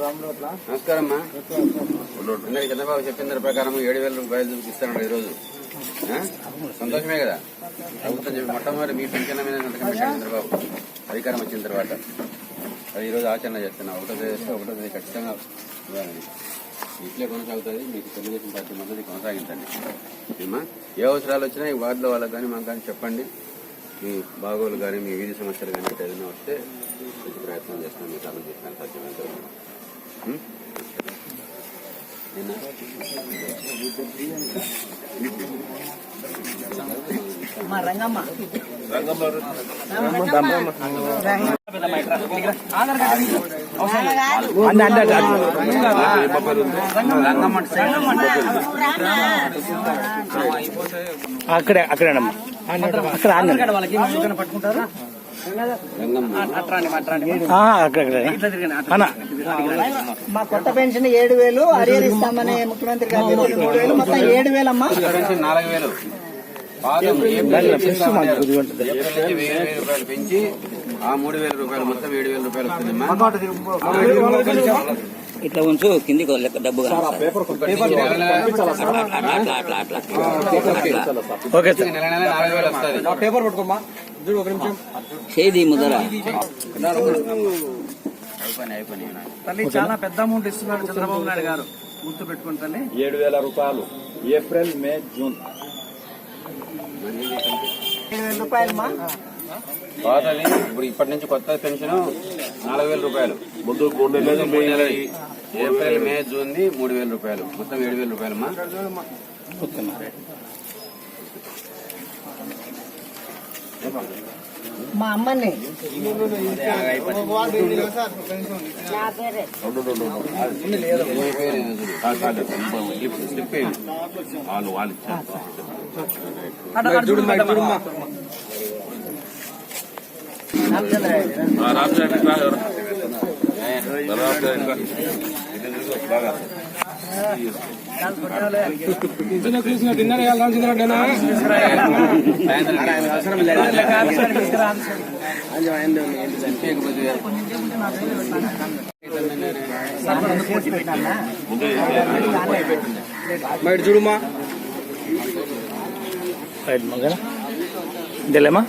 నమస్కారం అమ్మా అందరికి చంద్రబాబు చెప్పిన ప్రకారం ఏడు వేల రూపాయలు ఇస్తాను ఈరోజు. సంతోషమే కదా? ప్రభుత్వం చెప్పి మొట్టమొదటి మీ పెన్షన్ మీద చంద్రబాబు. అధికారం వచ్చిన తర్వాత. అది ఈరోజు ఆచరణ చేస్తున్నా ఒకటో చేస్తే ఒకటో తేదీ ఖచ్చితంగా ఇట్లే కొనసాగుతుంది. మీకు తెలుగుదేశం పార్టీ మద్దతు కొనసాగించండి. ఏమా ఏ అవసరాలు వచ్చినా ఈ వార్డులో వాళ్ళకి కానీ మాకు కానీ చెప్పండి. మీ బాగోలు కానీ మీ వీధి సమస్యలు కానీ ఏదైనా వస్తే మంచి ప్రయత్నం చేస్తాను మీకు అర్థం చేస్తాను సాధ్యమైనంత రంగమ్మ. అక్కడే అక్కడేనమ్మా. అక్కడ ఏమైనా పట్టుకుంటారు మా కొత్త పెన్షన్ ఏడు వేలు అరియర్ ఇస్తామని ముఖ్యమంత్రి గారు చెప్పారు. మూడు వేలు మొత్తం ఏడు వేలమ్మా. నాలుగు వేలు. పెంచి ఆ మూడు వేల రూపాయలు మొత్తం ఏడు వేల రూపాయలు వస్తుందమ్మా. ఇట్లా ఉంచు కిందికి లెక్క డబ్బు ఓకే సార్ నెల నెల నాలుగు వేలు వస్తుంది. పేపర్ చేది ముదర. తల్లి చాలా పెద్ద అమౌంట్ ఇస్తున్నారు చంద్రబాబు నాయుడు గారు. గుర్తు పెట్టుకుని తల్లి. ఏడు వేల రూపాయలు. April May June. పాతది ఇప్పుడు ఇప్పటి నుంచి కొత్త పెన్షన్ నాలుగు వేల రూపాయలు. ముందు మూడు నెలలు మూడు నెలలు. ఏప్రిల్ మే జూన్ ది మూడు వేల రూపాయలు మొత్తం ఏడు వేల రూపాయలమ్మా మా అమ్మని. స్లిప్ అయింది వాళ్ళు వాళ్ళు చూడు చూడమ్మా బయట చూడమ్మా రైట్ మగన ఇంతలేమా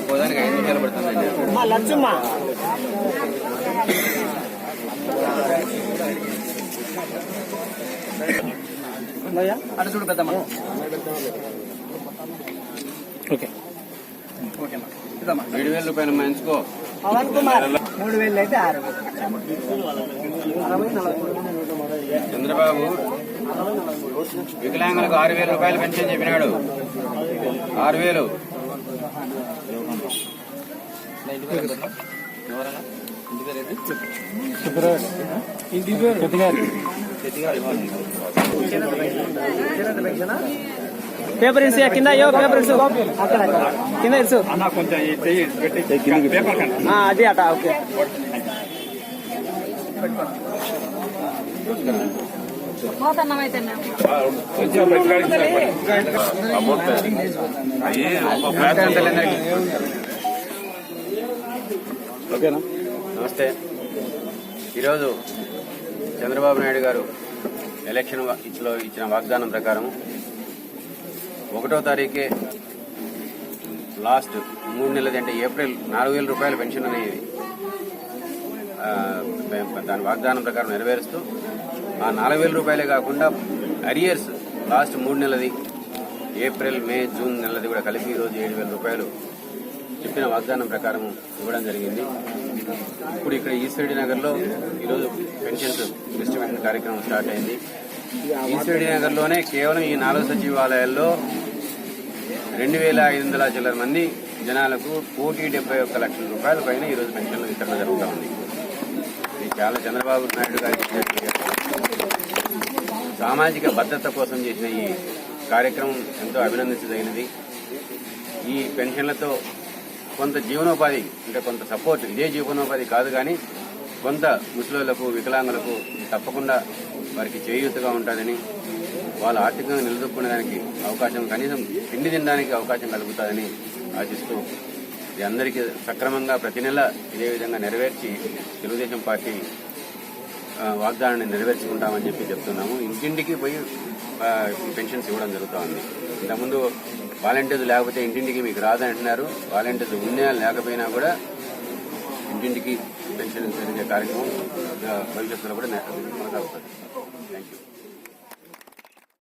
ఒక్కోదానికి ఐదు నిమిషాలు పడుతుందండి అటు చూడు పెద్దమ్మ ఓకే. ఓకేమ్మా పెద్దమ్మ ఏడు వేల రూపాయలు మంచుకో పవన్ కుమార్ మూడు వేలు అయితే ఆరు చంద్రబాబు వికలాంగులకు ఆరు వేల రూపాయలు పెన్షన్ చెప్పినాడు. ఆరు వేలు. పేపర్ ఇసు కింద అయ్యో పేపర్ ఇసు కింద ఇసు అన్న కొంచెం ఈ చెయ్యి పెట్టి పేపర్ కండి ఆ, అది అట ఓకే. ఓకేనా? నమస్తే. ఈరోజు చంద్రబాబు నాయుడు గారు ఎలక్షన్ ఇచ్చిలో ఇచ్చిన వాగ్దానం ప్రకారం ఒకటో తారీఖే లాస్ట్ మూడు నెలలది అంటే ఏప్రిల్ నాలుగు వేల రూపాయల పెన్షన్ అనేది దాని వాగ్దానం ప్రకారం నెరవేరుస్తూ ఆ నాలుగు వేల రూపాయలే కాకుండా అరియర్స్ లాస్ట్ మూడు నెలది ఏప్రిల్ మే జూన్ నెలది కూడా కలిపి ఈరోజు ఏడు వేల రూపాయలు చెప్పిన వాగ్దానం ప్రకారం ఇవ్వడం జరిగింది. ఇప్పుడు ఇక్కడ ఈశ్వరెడ్డి నగర్లో ఈరోజు పెన్షన్స్ డిస్ట్రిబ్యూషన్ కార్యక్రమం స్టార్ట్ అయింది. ఈశ్వరెడ్డి నగర్లోనే కేవలం ఈ నాలుగు సచివాలయాల్లో రెండు వేల ఐదు వందల చిల్లర మంది జనాలకు కోటి డెబ్బై ఒక్క లక్షల రూపాయల పైన ఈరోజు పెన్షన్లు వితరణ జరుగుతూ ఉంది. ఇది చాలా చంద్రబాబు నాయుడు గారి సామాజిక భద్రత కోసం చేసిన ఈ కార్యక్రమం ఎంతో అభినందించదగినది. ఈ పెన్షన్లతో కొంత జీవనోపాధి అంటే కొంత సపోర్ట్ ఇదే జీవనోపాధి కాదు కానీ కొంత ముసలిళ్ళకు వికలాంగులకు తప్పకుండా వారికి చేయూతగా ఉంటుందని వాళ్ళు ఆర్థికంగా నిలదొక్కునేదానికి అవకాశం కనీసం తిండి తినడానికి అవకాశం కలుగుతుందని ఆశిస్తూ ఇది అందరికీ సక్రమంగా ప్రతి నెల ఇదే విధంగా నెరవేర్చి తెలుగుదేశం పార్టీ వాగ్దానాన్ని నెరవేర్చుకుంటామని చెప్పి చెప్తున్నాము. ఇంటింటికి పోయి పెన్షన్స్ ఇవ్వడం జరుగుతూ ఉంది. ఇంతకుముందు వాలంటీర్స్ లేకపోతే ఇంటింటికి మీకు రాదని అంటున్నారు వాలంటీర్స్ ఉన్నా లేకపోయినా కూడా ఇంటింటికి పెన్షన్ జరిగే కార్యక్రమం భవిష్యత్తులో కూడా కొనసాగుతుంది. Thank you